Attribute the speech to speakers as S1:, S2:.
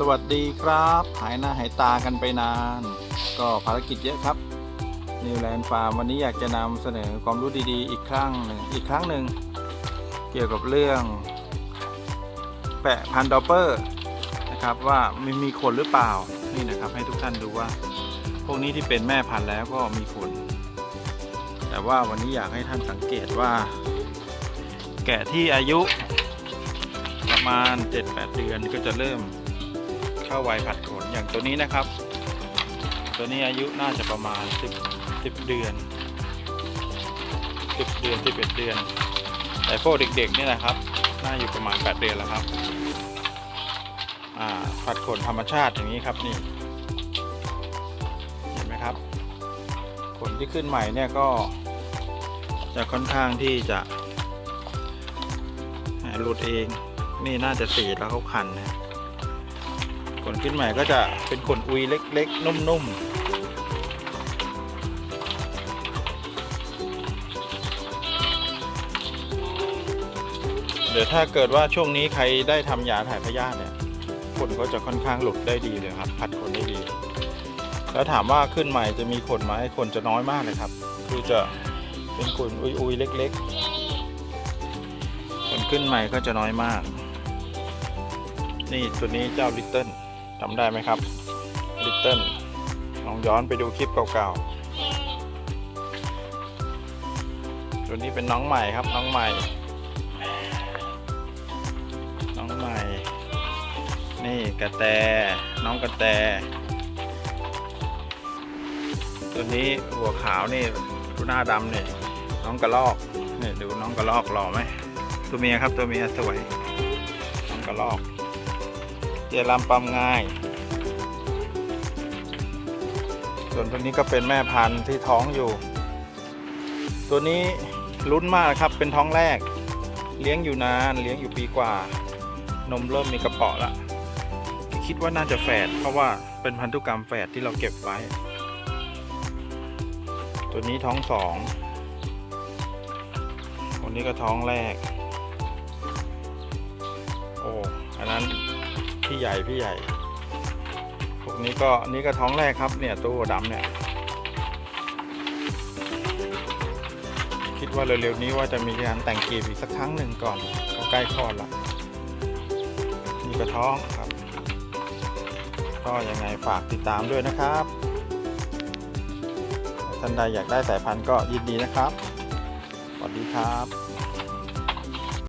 S1: สวัสดีครับ หายหน้าหายตากันไปนาน ก็ภารกิจเยอะครับนิวแลนด์ฟาร์มวันนี้อยากจะนำเสนอความรู้ดีๆ อีกครั้งหนึ่งอีกครั้งหนึ่งเกี่ยวกับเรื่องแปะพันดอปเปอร์นะครับว่ามีมีขนหรือเปล่านี่นะครับให้ทุกท่านดูว่า พวกนี้ที่เป็นแม่พันธุ์แล้วก็มีขนแต่ว่าวันนี้อยากให้ท่านสังเกตว่า แกะที่อายุประมาณ 7-8 เดือนก็จะเริ่มาวัยผัดขนอย่างตัวนี้นะครับ ตัวนี้อายุน่าจะประมาณ 10 10 เดือน 10 เดือน 11 เดือน แต่พวกเด็กๆนี่ยนะครับ น่าอยู่ประมาณ 8 เดือนแล้วครับผัดขนธรรมชาติอย่างนี้ครับนี่ เห็นไหมครับ ขนที่ขึ้นใหม่เนี่ยก็จะค่อนข้างที่จะหลุดเอง นี่น่าจะสีแล้วเขาคันนะ ขนขึ้นใหม่ก็จะเป็นขนอุยเล็ก ๆ นุ่มๆ เดี๋ยวถ้าเกิดว่าช่วงนี้ใครได้ทำยาถ่ายพยาธิเนี่ยขนก็จะค่อนข้างหลุดได้ดีเลยครับ ผัดขนได้ดี แล้วถามว่าขึ้นใหม่จะมีขนไหมขนจะน้อยมากเลยครับ คือจะเป็นขนอุยๆเล็ก ๆ ขนขึ้นใหม่ก็จะน้อยมากนี่ตัวนี้เจ้าลิตเติ้ล จำได้ไหมครับลิตเติ้ลลองย้อนไปดูคลิปเก่าๆ ตัวนี้เป็นน้องใหม่ครับน้องใหม่ น้องใหม่ นี่กระแตน้องกระแต ตัวนี้หัวขาวนี่ดูหน้าดำนี่น้องกระลอกนี่ดูน้องกระลอกหล่อไหมตัวเมียครับตัวเมียสวยน้องกระลอก เจลามปั๊มง่าย ส่วนตัวนี้ก็เป็นแม่พันธุ์ที่ท้องอยู่ ตัวนี้ลุ้นมากครับเป็นท้องแรก เลี้ยงอยู่นานเลี้ยงอยู่ปีกว่า นมเริ่มมีกระเปาะละคิดว่าน่าจะแฝดเพราะว่าเป็นพันธุกรรมแฝดที่เราเก็บไว้ ตัวนี้ท้องสองคนนี้ก็ท้องแรก โอ้อันนั้น พี่ใหญ่พี่ใหญ่ พวกนี้ก็นี่ก็ท้องแรกครับเนี่ยตัวดำเนี่ย คิดว่าเร็วๆนี้ว่าจะมีการแต่งกีบอีกสักครั้งหนึ่งก่อนก็ใกล้คลอดละนี่ก็ท้องครับ ก็ยังไงฝากติดตามด้วยนะครับท่านใดอยากได้สายพันธุ์ก็ยินดีนะครับ สวัสดีครับ